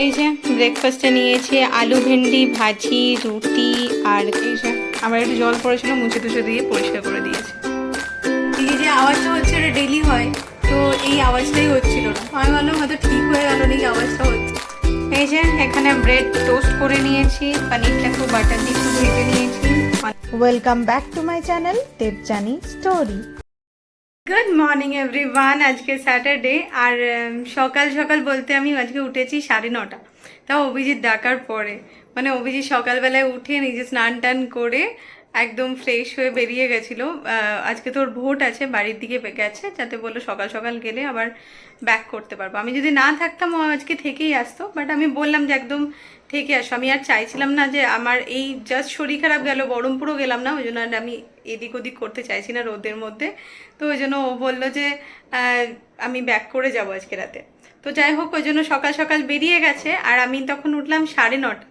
এই যে ব্রেকফাস্টে নিয়েছি আলু ভেন্ডি ভাজি রুটি আর এই যে আবার একটু জল পড়েছিল মুছে টুছে দিয়ে পরিষ্কার করে দিয়েছে। এই যে আওয়াজটা হচ্ছে এটা ডেলি হয় তো এই আওয়াজটাই হচ্ছিল আমি ভাবলাম হয়তো ঠিক হয়ে গেল এই আওয়াজটা হচ্ছে। এই যে এখানে ব্রেড টোস্ট করে নিয়েছি পানিরটা একটু বাটার দিয়ে একটু ভেজে নিয়েছি। Welcome back to my channel Debjani story good morning everyone আজকে স্যাটারডে আর সকাল সকাল বলতে আমি আজকে উঠেছি সাড়ে নটা। তাও অভিজিৎ ডাকার পরে। মানে অভিজিৎ সকালবেলায় উঠে নিজে স্নান টান করে একদম ফ্রেশ হয়ে বেরিয়ে গেছিল। আজকে তোর ভোট আছে, বাড়ির দিকে গেছে, যাতে বলল সকাল সকাল গেলে আবার ব্যাক করতে পারব। আমি যদি না থাকতাম, ও আজকে থেকেই আসতো বাট আমি বললাম যে একদম থেকে আসো। আমি আর চাইছিলাম না যে আমার এই জাস্ট শরীর খারাপ গেল, বহরমপুরও গেলাম না, ওই জন্য আর আমি এদিক ওদিক করতে চাইছি না রোদের মধ্যে। তো ওই জন্য ও বলল যে আমি ব্যাক করে যাব আজকে রাতে। তো যাই হোক, ওই জন্য সকাল সকাল বেরিয়ে গেছে, আর আমি তখন উঠলাম সাড়ে নটা।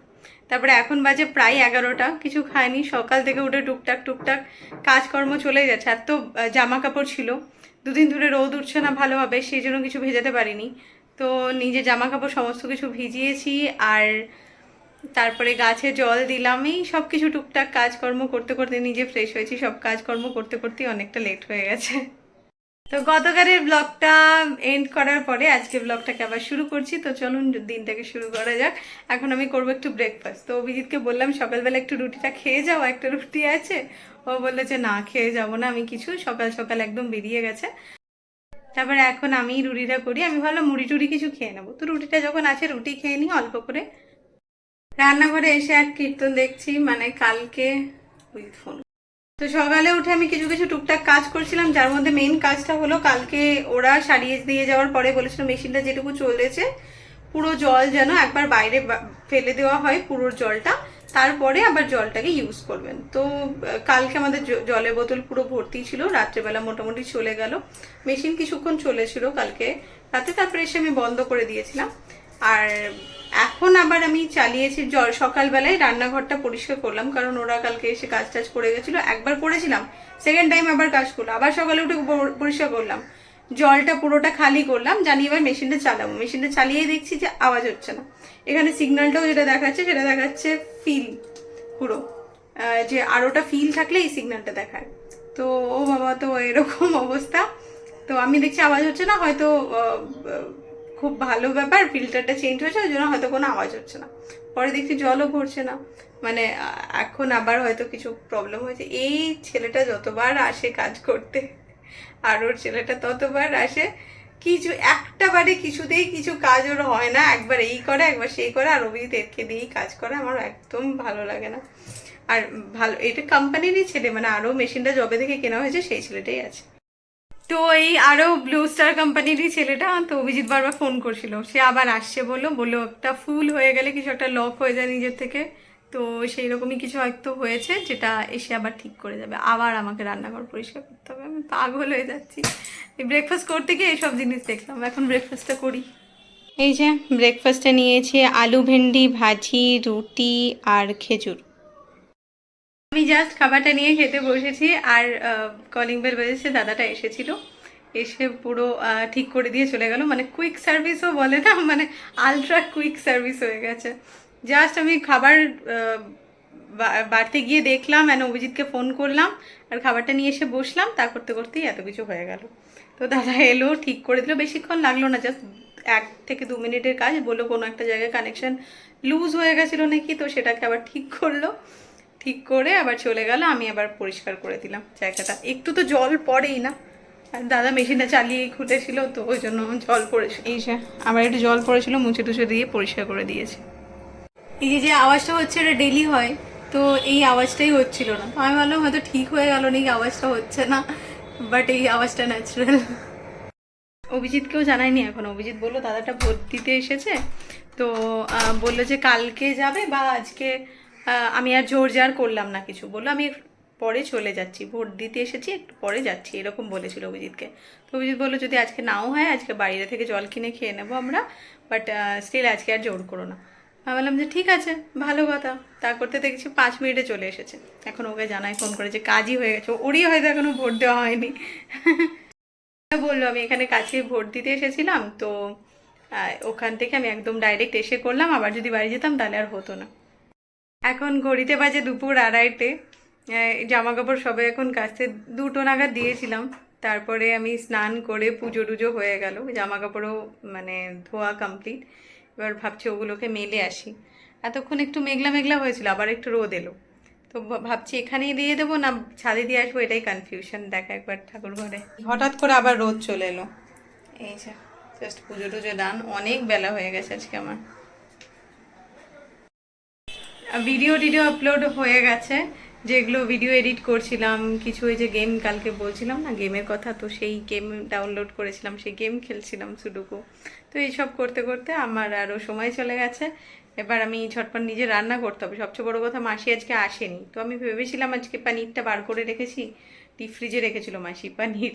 তারপরে এখন বাজে প্রায় এগারোটা, কিছু খাইনি, সকাল থেকে উঠে টুকটাক টুকটাক কাজকর্ম চলে যাচ্ছে। এত জামা কাপড় ছিল। দুদিন ধরে রোদ উঠছে না ভালোভাবে সেই জন্য কিছু ভেজাতে পারিনি। তো নিজে জামা কাপড় সমস্ত কিছু ভিজিয়েছি আর তারপরে গাছে জল দিলাম। এই সব কিছু টুকটাক কাজকর্ম করতে করতে নিজে ফ্রেশ হয়েছি। সব কাজকর্ম করতে করতেই অনেকটা লেট হয়ে গেছে। তো গতকালের ব্লগটা এন্ড করার পরে আজকে ব্লগটাকে আবার শুরু করছি। তো চলুন দিনটাকে শুরু করা যাক। এখন আমি করব একটু ব্রেকফাস্ট তো অভিজিৎকে বললাম, সকালবেলা একটু রুটিটা খেয়ে যাও, একটা রুটি আছে। ও বলল যে, না, খেয়ে যাব না আমি কিছু। সকাল সকাল একদম বেরিয়ে গেছে। তারপরে এখন আমি রুটিটা করি। আমি ভাবলাম মুড়ি টুড়ি কিছু খেয়ে নেব। তো রুটিটা যখন আছে, রুটি খেয়ে নিই অল্প করে। রান্নাঘরে এসে এক কীর্তন দেখছি। মানে কালকে ফোন তো সকালে উঠে আমি কিছু কিছু টুকটাক কাজ করছিলাম, যার মধ্যে মেইন কাজটা হলো কালকে ওরা সারিয়ে দিয়ে যাওয়ার পরে বলেছিল মেশিনটা যেটুকু চলেছে, পুরো জল যেন একবার বাইরে ফেলে দেওয়া হয় পুরো জলটা, তারপরে আবার জলটাকে ইউজ করবেন। তো কালকে আমাদের জলের বোতল পুরো ভর্তি ছিল, রাত্রেবেলা মোটামুটি চলে গেল। মেশিন কিছুক্ষণ চলেছিল কালকে, রাতে তারপরে এসে আমি বন্ধ করে দিয়েছিলাম। আর এখন আবার আমি চালিয়েছি জল সকালবেলায় রান্নাঘরটা পরিষ্কার করলাম, কারণ ওরা কালকে এসে কাজ টাজ করে গেছিল। একবার করেছিলাম সেকেন্ড টাইম আবার কাজ করল। আবার সকালে উঠে পরিষ্কার করলাম। জলটা পুরোটা খালি করলাম, জানি এবার মেশিনটা চালাবো। মেশিনটা চালিয়ে দেখছি যে আওয়াজ হচ্ছে না। এখানে সিগন্যালটাও যেটা দেখাচ্ছে, সেটা দেখাচ্ছে ফিল পুরো। যে আরোটা ফিল থাকলে এই সিগন্যালটা দেখায়। তো ও বাবা, তো এরকম অবস্থা। তো আমি দেখছি আওয়াজ হচ্ছে না, হয়তো খুব ভালো ব্যাপার ফিল্টারটা চেঞ্জ হয়েছে, ওই জন্য হয়তো কোনো আওয়াজ হচ্ছে না। পরে দেখছি জলও ভরছে না। মানে এখন আবার হয়তো কিছু প্রবলেম হয়েছে। এই ছেলেটা যতবার আসে কাজ করতে, আর ওর ছেলেটা ততবার আসে, কিছু, একটা বারে কিছুতেই কিছু কাজ ওর হয় না। একবার এই করে, একবার সেই করে, আর অভিজিৎ এরকে দিয়েই কাজ করে। আমার একদম ভালো লাগে না। আর ভালো, এটা কোম্পানিরই ছেলে মানে আরও মেশিনটা জবে থেকে কেনা হয়েছে, সেই ছেলেটাই আছে। তো এই আরও ব্লু স্টার কোম্পানিরই ছেলেটা, তো অভিজিৎ বারবার ফোন করছিল। সে আবার আসছে বলল বলল, একটা ফুল হয়ে গেলে কিছু একটা লক হয়ে যায় নিজের থেকে। তো সেই রকমই কিছু হয়তো হয়েছে, যেটা এসে আবার ঠিক করে যাবে। আবার আমাকে রান্নাঘর পরিষ্কার করতে হবে। আমি পাগল হয়ে যাচ্ছি। এই ব্রেকফাস্ট করতে গিয়ে এইসব জিনিস দেখলাম। এখন ব্রেকফাস্টটা করি। এই যে ব্রেকফাস্টে নিয়েছি আলু ভেন্ডি, ভাজি, রুটি আর খেজুর। আমি জাস্ট খাবারটা নিয়ে খেতে বসেছি আর কলিং বেল বেজেছে, দাদাটা এসেছিল। এসে পুরো ঠিক করে দিয়ে চলে গেল। মানে কুইক সার্ভিসও বলে না মানে আলট্রা কুইক সার্ভিস হয়ে গেছে। জাস্ট আমি খাবার বাড়তে গিয়ে দেখলাম অ্যান্ড অভিজিৎকে ফোন করলাম আর খাবারটা নিয়ে এসে বসলাম। তা করতে করতেই এত কিছু হয়ে গেল। তো দাদা এলো, ঠিক করে দিল। বেশিক্ষণ লাগল না জাস্ট এক থেকে দু মিনিটের কাজ। বলল কোনো একটা জায়গায় কানেকশন লুজ হয়ে গেছিল নাকি, তো সেটাকে আবার ঠিক করল। ঠিক করে আবার চলে গেল, আমি আবার পরিষ্কার করে দিলাম জায়গাটা। একটু তো জল পড়েই না। আর দাদা মেশিনটা চালিয়ে খুঁটেছিল, তো ওই জন্য জল পড়েছিল এই যে আবার একটু জল পড়েছিল, মুছে টুছে দিয়ে পরিষ্কার করে দিয়েছে। এই যে যে আওয়াজটা হচ্ছে, এটা ডেলি হয়, তো এই আওয়াজটাই হচ্ছিল না। আমি ভাবলাম, হয়তো ঠিক হয়ে গেল নাকি, আওয়াজটা হচ্ছে না বাট এই আওয়াজটা ন্যাচারাল অভিজিৎকেও জানায়নি এখন। অভিজিৎ বলল, দাদাটা ভোট দিতে এসেছে। তো বলল যে, কালকে যাবে বা আজকে আমি আর জোর জার করলাম না কিছু। বলল, আমি পরে চলে যাচ্ছি, ভোট দিতে এসেছি, একটু পরে যাচ্ছি। এরকম বলেছিল অভিজিৎকে। তো অভিজিৎ বলল, যদি আজকে নাও হয়, আজকে বাইরে থেকে জল কিনে খেয়ে নেব আমরা বাট স্টিল আজকে আর জোর করো না। আমি বললাম, যে ঠিক আছে, ভালো কথা। তা করতে দেখছি পাঁচ মিনিটে চলে এসেছে। এখন ওকে জানায় ফোন করে যে কাজই হয়ে গেছে। ওরই হয়তো এখনও ভোট দেওয়া হয়নি। বলল, আমি এখানে কাছে ভোট দিতে এসেছিলাম, তো ওখান থেকে আমি একদম ডাইরেক্ট এসে করলাম, আবার যদি বাড়ি যেতাম তাহলে আর হতো না। এখন ঘড়িতে বাজে দুপুর আড়াইটে জামা কাপড় সবে এখন কাছে দুটো নাগাদ দিয়েছিলাম। তারপরে আমি স্নান করে পুজো টুজো হয়ে গেল জামা কাপড়ও মানে ধোয়া কমপ্লিট এবার ভাবছি ওগুলোকে মেলে আসি। এতক্ষণ একটু মেঘলা মেঘলা হয়েছিল আবার একটু রোদ এলো। তো ভাবছি এখানেই দিয়ে দেবো না ছাদে দিয়ে আসব এটাই কনফিউশন দেখা একবার ঠাকুর ঘরে। হঠাৎ করে আবার রোদ চলে এলো। এই যে জাস্ট পুজো টুজো ডান অনেক বেলা হয়ে গেছে আজকে আমার। ভিডিও টিডিও আপলোড হয়ে গেছে। যেগুলো ভিডিও এডিট করছিলাম, কিছু ওই যে গেম কালকে বলছিলাম না গেমের কথা, তো সেই গেম ডাউনলোড করেছিলাম, সেই গেম খেলছিলাম সুডুকু তো এইসব করতে করতে আমার আরও সময় চলে গেছে। এবার আমি ঝটপট নিজে রান্না করতে হবে। সবচেয়ে বড় কথা মাসি আজকে আসেনি। তো আমি ভেবেছিলাম আজকে পানিরটা বার করে রেখেছি। ডিপ ফ্রিজে রেখেছিল মাসি পানির।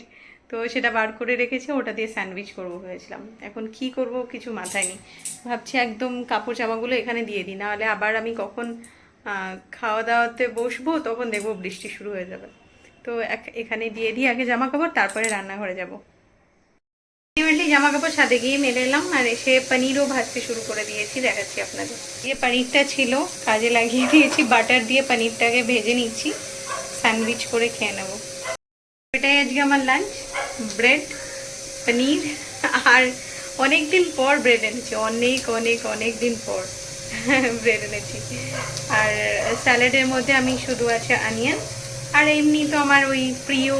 তো সেটা বার করে রেখেছি, ওটা দিয়ে স্যান্ডউইচ করব ভেবেছিলাম। এখন কি করব কিছু মাথায় নেই। ভাবছি একদম কাপড় জামাগুলো এখানে দিয়ে দিই, নাহলে আবার আমি কখন খাওয়া দাওয়াতে বসবো তখন দেখব বৃষ্টি শুরু হয়ে যাবে। তো এখানে দিয়ে দিই আগে জামা কাপড় তারপরে রান্নাঘরে যাব। আলটিমেটলি জামা কাপড় ছাদে গিয়ে মেলে এলাম আর এসে পনিরও ভাজতে শুরু করে দিয়েছি, দেখাচ্ছি আপনাদের। যে পনিরটা ছিল, কাজে লাগিয়ে দিয়েছি, বাটার দিয়ে পনিরটাকে ভেজে নিচ্ছি, স্যান্ডউইচ করে খেয়ে নেব। এটাই আজকে আমার লাঞ্চ ব্রেড পনির, আর অনেক দিন পর ব্রেড এনেছি, অনেক অনেক অনেক দিন পর ব্রেড এনেছি। আর স্যালাডের মধ্যে আমি শুধু আছে অনিয়ন আর এমনি তো আমার ওই প্রিয়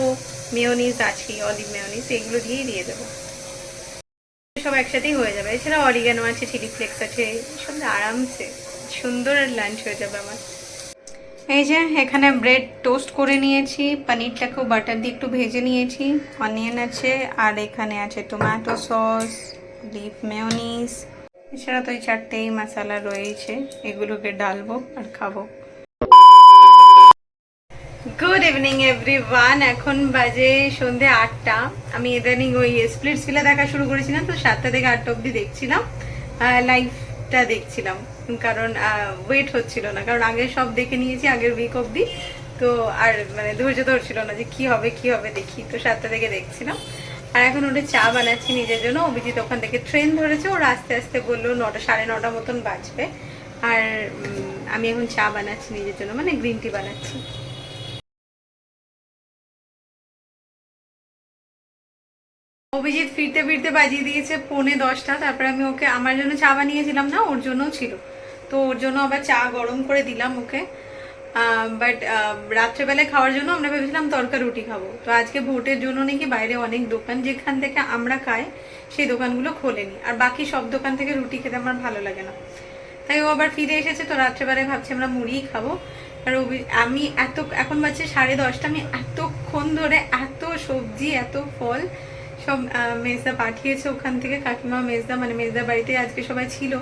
মেয়োনিজ আছে অলিভ মেয়োনিজ এগুলো দিয়েই দিয়ে দেবো। সব একসাথেই হয়ে যাবে। এছাড়া অরিগানো আছে চিলি ফ্লেক্স আছে সব আরামসে সুন্দর লাঞ্চ হয়ে যাবে আমার। এই যে, এখানে ব্রেড টোস্ট করে নিয়েছি, পনিরটাকেও বাটার দিয়ে একটু ভেজে নিয়েছি অনিয়ন আছে, আর এখানে আছে টমেটো সস লিফ মেয়নিস এছাড়া তো এই চারটেই মশলা রয়েছে, এগুলোকে ডালবো আর খাব। গুড ইভিনিং এভরিওয়ান এখন বাজে সন্ধে আটটা। আমি ইদানিং ওই স্প্লিটস ভিলা দেখা শুরু করেছিলাম, তো সাতটা থেকে আটটা অবধি দেখছিলাম। লাইভটা দেখছিলাম। কারণ ওয়েট হচ্ছিল না। কারণ আগে সব দেখে নিয়েছি, আগের উইক অবধি। তো আর মানে ধৈর্য ধরছিল না যে কি হবে কি হবে, দেখি। তো সাতটা থেকে দেখছিলাম। আর এখন ওটা চা বানাচ্ছি নিজের জন্য। অভিজিৎ ওখান থেকে ট্রেন ধরেছে। ওরা আস্তে আস্তে বলল, নটা, সাড়ে নটা মতন বাজবে। আর আমি এখন চা বানাচ্ছি নিজের জন্য। মানে গ্রিন টি বানাচ্ছি। অভিজিৎ ফিরতে ফিরতে বাজিয়ে দিয়েছে পৌনে দশটা। তারপরে আমি ওকে, আমার জন্য চা বানিয়েছিলাম না, ওর জন্যও ছিল। তো ওর জন্য আবার চা গরম করে দিলাম ওকে। বাট রাত্রেবেলায় খাওয়ার জন্য আমরা ভেবেছিলাম তরকা রুটি খাব। তো আজকে ভোটের জন্য নাকি বাইরে অনেক দোকান, যেখান থেকে আমরা খাই, সেই দোকানগুলো খোলেনি। আর বাকি সব দোকান থেকে রুটি খেতে আমার ভালো লাগে না। তাই ও আবার ফিরে এসেছে, তো রাত্রেবেলায় ভাবছি আমরা মুড়িই খাব। আর আমি এত, এখন বাজছে সাড়ে দশটা, আমি এতক্ষণ ধরে এত সবজি, এত ফল সব মেজদা পাঠিয়েছে ওখান থেকে। কাকিমা, মেজদা মানে মেজদা বাড়িতে আজকে সবাই ছিল।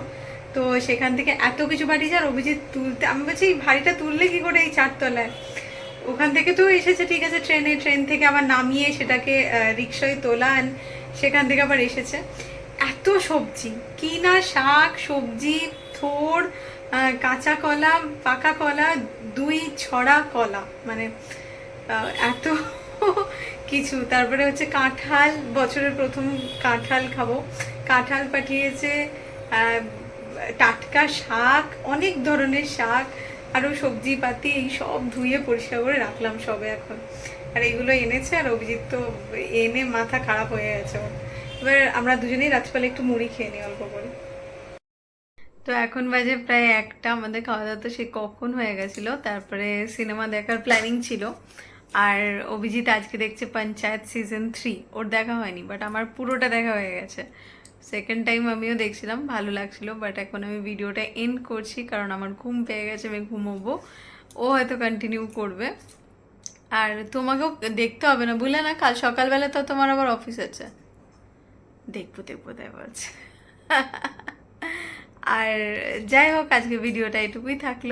তো সেখান থেকে এত কিছু পাঠিয়েছে, আর অভিজিৎ তুলতে, আমি বলছি, এই ভারীটা তুললে কি করে এই চারতলায়? ওখান থেকে তো এসেছে, ঠিক আছে, ট্রেনে, ট্রেন থেকে আবার নামিয়ে সেটাকে রিক্সায় তোলান সেখান থেকে আবার এসেছে। এত সবজি কি না শাক, সবজি থোড় কাঁচা কলা, পাকা কলা, দুই ছড়া কলা মানে এত কিছু তারপরে হচ্ছে কাঁঠাল, বছরের প্রথম কাঁঠাল খাব। কাঁঠাল পাঠিয়েছে টাটকা শাক, অনেক ধরনের শাক আরও সবজি পাতি এই সব ধুয়ে পরিষ্কার করে রাখলাম সবে এখন। আর এগুলো এনেছে আর অভিজিৎ তো এনে মাথা খারাপ হয়ে গেছে এবার আমরা দুজনেই রাত্রিবেলা একটু মুড়ি খেয়ে নিই অল্প করে। তো এখন বাজে প্রায় একটা, আমাদের খাওয়া দাওয়া তো সে কখন হয়ে গেছিল, তারপরে সিনেমা দেখার প্ল্যানিং ছিল। আর অভিজিৎ আজকে দেখছে পঞ্চায়েত সিজন থ্রি ওর দেখা হয়নি বাট আমার পুরোটা দেখা হয়ে গেছে। সেকেন্ড টাইম আমিও দেখছিলাম, ভালো লাগছিল বাট এখন আমি ভিডিওটা এন্ড করছি, কারণ আমার ঘুম পেয়ে গেছে, আমি ঘুমোবো। ও হয়তো কন্টিনিউ করবে। আর তোমাকেও দেখতে হবে না, বুঝলে না? কাল সকালবেলা তো তোমার আবার অফিস আছে। দেখব দেখব, তাই বলছে। আর যাই হোক, আজকে ভিডিওটা এটুকুই থাকল।